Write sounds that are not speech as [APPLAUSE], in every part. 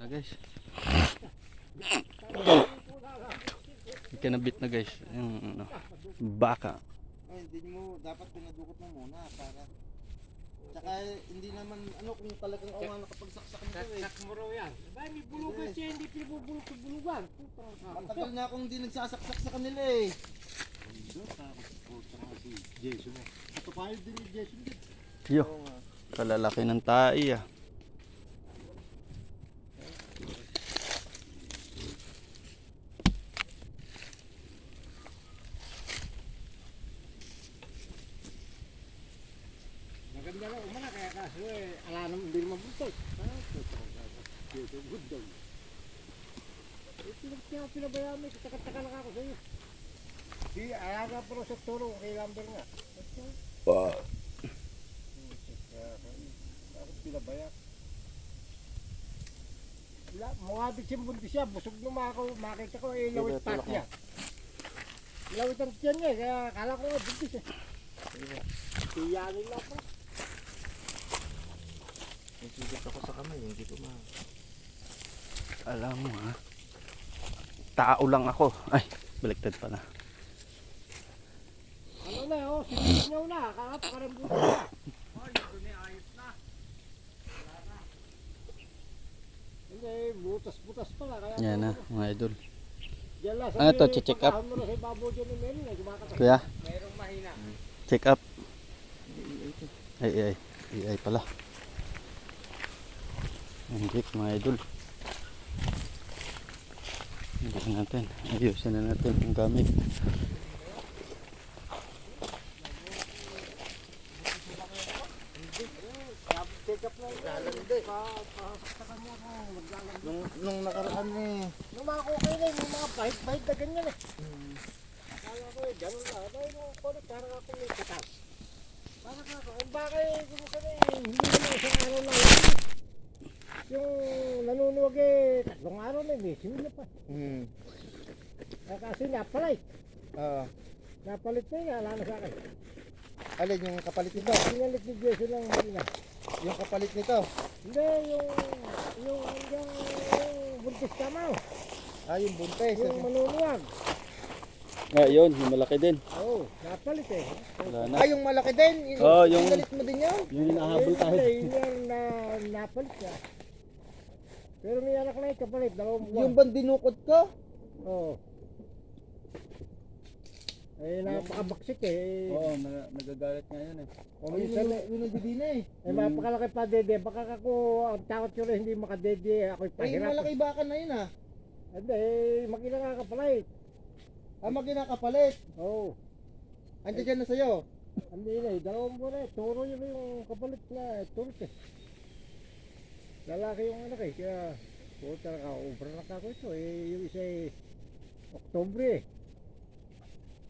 Na guys. Ikinabit na guys. Yung ano, baka. Ay, hindi mo, dapat pinadukot mo muna para Tsaka hindi naman, ano kung talagang awa nakapagsaksak nito eh. Sak mo raw yan. Ba, may bulugan siya, hindi pinabubulog sa bulugan. Matagal na akong hindi nagsasaksak sa kanila eh. Katupayo din ni Jason din. Yo, kalalaki ng tai ah. Maganda na umana kaya kaso eh, ala naman hindi naman buntot. Ah, putang ina. Jason, good daw. Eh, ako pinabayaan mo, kataka lang ako sa'yo. Di, alaga pa rin sa turo, kay Lambert nga. Wow. Ako pinabayaan. Wala, mukhabit siyang buntis siya, busog na ako, makita ko, eh, lawit pat niya. Lawit ang tiyan niya, kaya kala ko nga buntis eh. Tiyanin lang pa. Nagsigat ako sa kamay, hindi ko ma... Alam mo ha. Tao lang ako. Ay, baliktad pala. Ano na, oh, niya na, kakap ka rin buntis na. Hindi, butas-butas pala. Kaya Yan na, mga idol. Ano to, check up? Kuya, Mayroong mahina. check up. Ay, ay, ay, ay pala. Hindi, mga idol. Hindi natin. Ayusin na natin ang gamit. Lang. Mo. Nung, nung nakaraan eh, Yung mga kukay na, yung mga bahit-bahit na ganyan eh. Kala ko eh, ganun lang. Ano yung kulit, parang ako may katas. Parang ako, bakit kung saan eh, hindi naman isang araw lang yun. Yung nanunuwag eh, tatlong araw na, may simula pa. hmm, Eh, Kasi napalit. ah, Napalit na yun, ala na sa akin. alin yung kapalit nito? Pinalit ni Jason lang marina. Yung kapalit nito? Hindi, yung, yung, yung, yung buntis tama. Ah, yung buntes. Yung manunuwag. Ah, yun, yung malaki din. Oo, napalit eh. Wala na. Ah, yung malaki din? Yung, Oh, yung- Pinalit mo din yun? Yung hinahabol tayo. Hindi, yun yung na, napalit siya. Pero may anak na yung kapalit, dalawang buwan. Yung bang dinukot ko? Oo. Eh, napakabaksik eh. Oo, nagagalit nga yun eh. O Ayun minsan yung, eh, yung nagdidina eh. eh, mapakalaki pa dede. Baka ako, ang takot ko rin hindi makadede. Ako'y Ay, yung pahirap. malaki baka na yun ah. Hindi, eh, makina nga kapalit. Ah, maginakapalit. Oo. Andiyan dyan na sa'yo. Hindi na eh, dalawang buwan eh. Turo yun yung kapalit na turut eh. Lalaki yung anak eh, kaya puta ka, ubra na kako ito eh. Yung isa eh, Oktobre eh.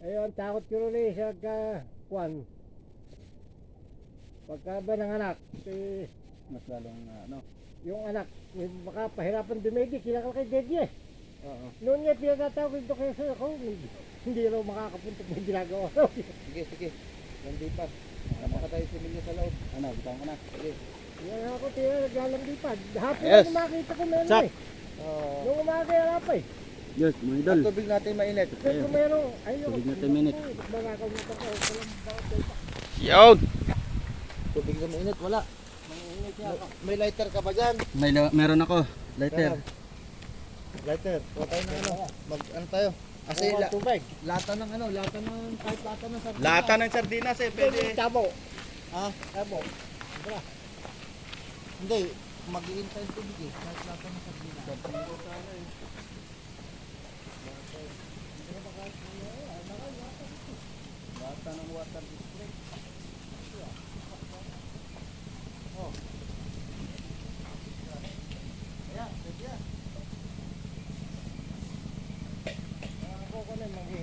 Ayun, takot ko rin eh sa ka, kwan. Pagka ba ng anak, eh, Mas lalong ano. yung anak, eh, baka pahirapan dumedi, kinakal kay Deddy eh. Oo. Noon niya pinatatawag ito kayo sa ako, hindi, hindi raw makakapunta kung ginagawa raw. Sige, sige. Nandi pa. Napaka tayo similya sa loob. Ano, bitaw ko na. Sige. Yan ako, tira, naglalandi pa. Hapon Yes. yes. makita ko meron Sak. eh. Oo. Nung umaga yan pa eh. Yes, mga idol. Ang tubig natin mainit. Pero kung meron, ayun. Tubig na 10 minutes. Magkakaw mo pa ko. Yun! Tubig na mainit, wala. Siya ako. May lighter ka ba dyan? May la- meron ako. Lighter. Meron. Lighter. Kuha tayo ng ano. Mag, ano tayo? Kasi la, tubig. lata ng ano, lata ng, kahit lata ng sardinas. Lata ng sardinas eh, Pwede. Tabo. Ah, Tabo. Hindi. Mag-iin tayo ng tubig eh. Kahit lata ng sardinas. Lata ng water district. Ayan, pwede yan. Ako ko na manghihingi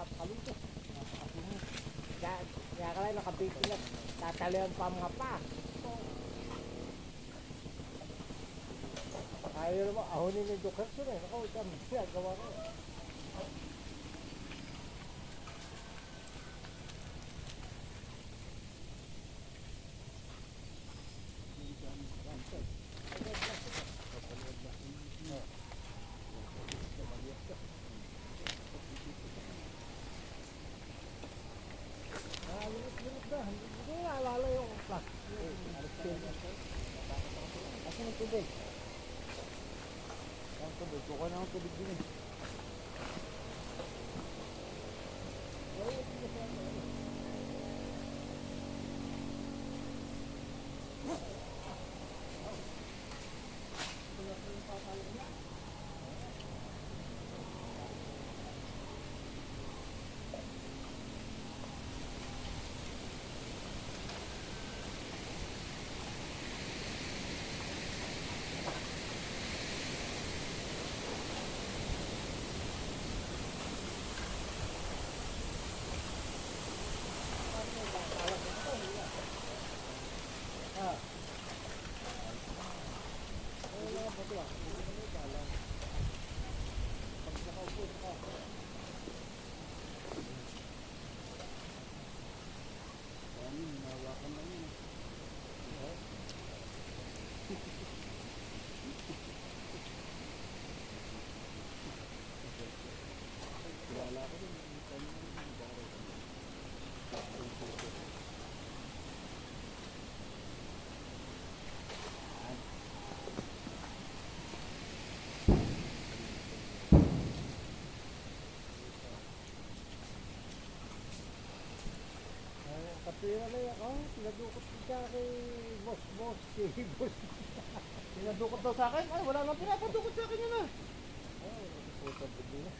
napakaluto. Napakaluto. Kaya, kaya ka lang nakabaking na tatalihan pa mga pa. Ayaw naman, ahonin ni Dukherson eh. Ako, ito, gawa ko. Yan. Oh, pinadukot ko siya kay boss, boss. Si [LAUGHS] boss. Pinadukot daw sa akin? Ay, wala nang pinapadukot sa akin yun ah. Oh, puta budi na.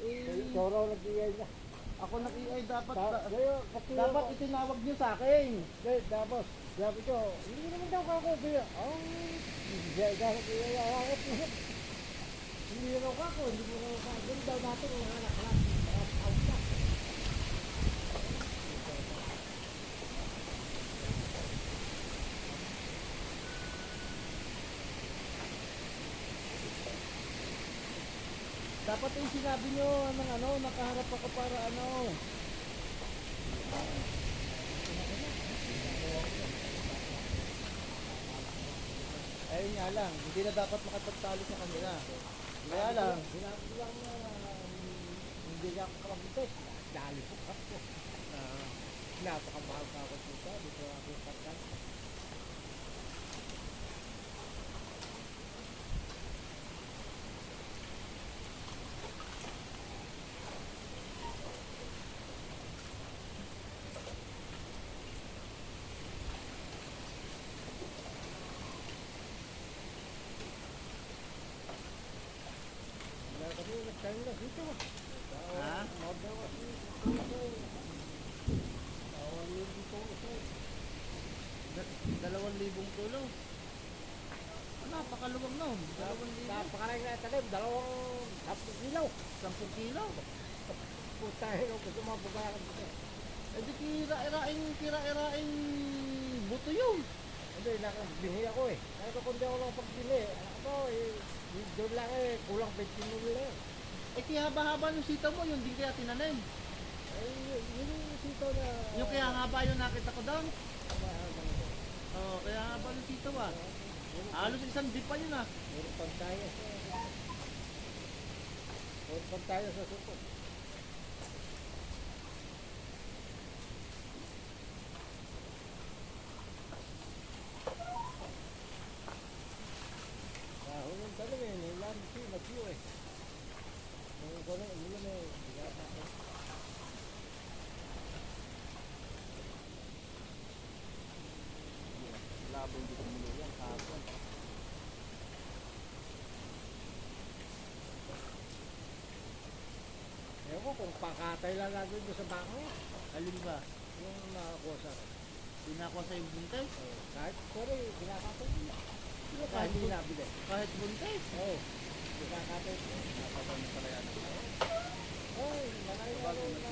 Eh, Ikaw raw nag-iay na. ako nag-iay dapat, Ta- da- kapira dapat ko. itinawag niyo sa akin. Hindi, tapos, sabi ko, hindi naman daw kako kaya, oh, hindi dahil kaya yakit mo. Hindi raw kako, hindi raw kako. Ganun daw natin ang anak-anak. Dapat yung sinabi niyo ng ano, nakaharap ako para ano. Ayun nga lang, hindi na dapat makapagtalo sa kanila. Kaya lang, Sinabi lang na hindi niya ako kamagpuntes. Dali po ako. ah, Napakamahal pa ako dito. Dito ako yung pagkat. Wala kami nagkain na dito. Ha? Da- dalawang libong kilo. Ah, Napakaluwag nun. Dalawang libo. Napakarang na talim, dalawang tapos ilaw. Sampung kilo. Putahin ko gusto mga babayaran dito. Eh di kira-iraing, kira-iraing buto yun. Hindi, nakabingi ako eh. Kaya ko kundi ako lang pagbili. Anak ko eh, doon lang eh, kulang 20 mil lang. Eh kaya haba-haba ng sitaw mo, yun din kaya tinanim. Eh, yun yun yung sitaw na... Yung kaya haba yung nakita ko doon. Mahabang ito. Oo, kaya haba ng sitaw ah. Halos isang di pa yun ah. Meron pang tayo. Meron pang tayo sa suko. Dahon ng talim eh, nilang si Matthew eh. Yung ko na, yun eh, bigat ako. Labong di kumulo yan, kapon. Ko pakatay lang natin doon sa bako. Alin ba? Yung nakakuha sa Pinakuha sa yung buntes? Oh, kahit sorry, kinakatay nila. Hindi Kahit kahit hindi nabili. Kahit buntes? Oo, oh, kinakatay ko. Napatay na pala yan. Oo, malay na rin na.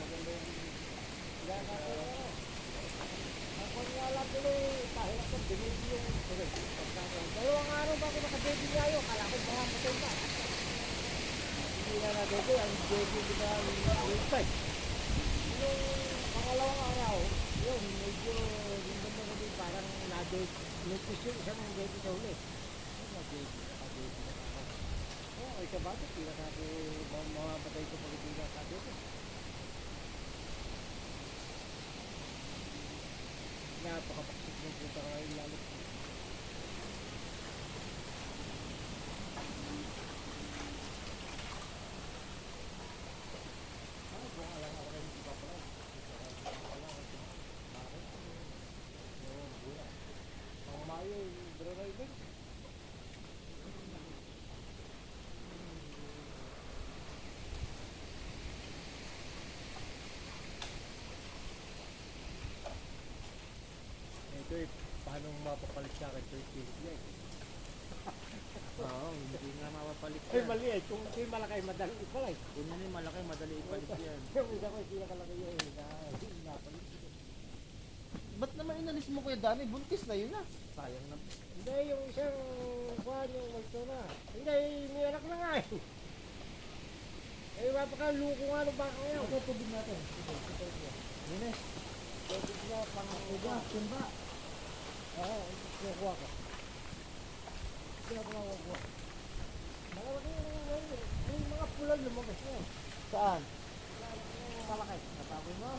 Kinakatay ko. Yung, okay, pagkakaroon. Dalawang araw ba ako naka-baby nga yun? Kala ko mga matay na. Na na-baby, ang baby ba yung five. Yung pangalawang araw, yun, medyo, yung ganda ko din, parang na-baby, may puso isang baby sa uli. Yun, na-baby, naka-baby na ako. Oo, ay sa na sabi, mga patay ko pag na sabi ko. Napakapaksik ng puta ka ngayon lalo. Ano kung alam ako kayo hindi pa pala? Bakit? Oo, buya. Ang mayo, bro rider. Ito eh, paano mapapalit sa akin? 30 yan. Oo, hindi nga mapapalit Ay, mali eh. Kung ito yung malaki, madali pala eh. Kung yan yung malaki, madali ipalit yan. Yung isa ko, hindi nakalaki yun. eh, na- napalit. Ba't naman inalis mo kuya Dani? Buntis na yun ah. Sayang na. Hindi, yung isang kuhan yung magto na. Hindi, may anak na nga eh. Eh, mapakaluko nga ng baka ngayon. Ito, tubig natin. Linis. Tubig na, pangakuga. Simba. Oo, kukuha ka. Hindi ako nakukuha. Malalaki yung mga eh. Pulan lumabas eh. Saan? Malaki. Nataboy mo.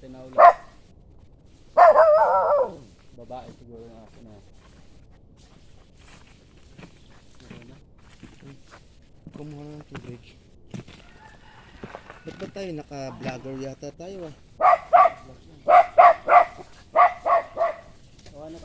Kaya tinawag. Babae siguro yung aso na. Kumuha na tubig. Ba't ba tayo naka-vlogger yata tayo ah?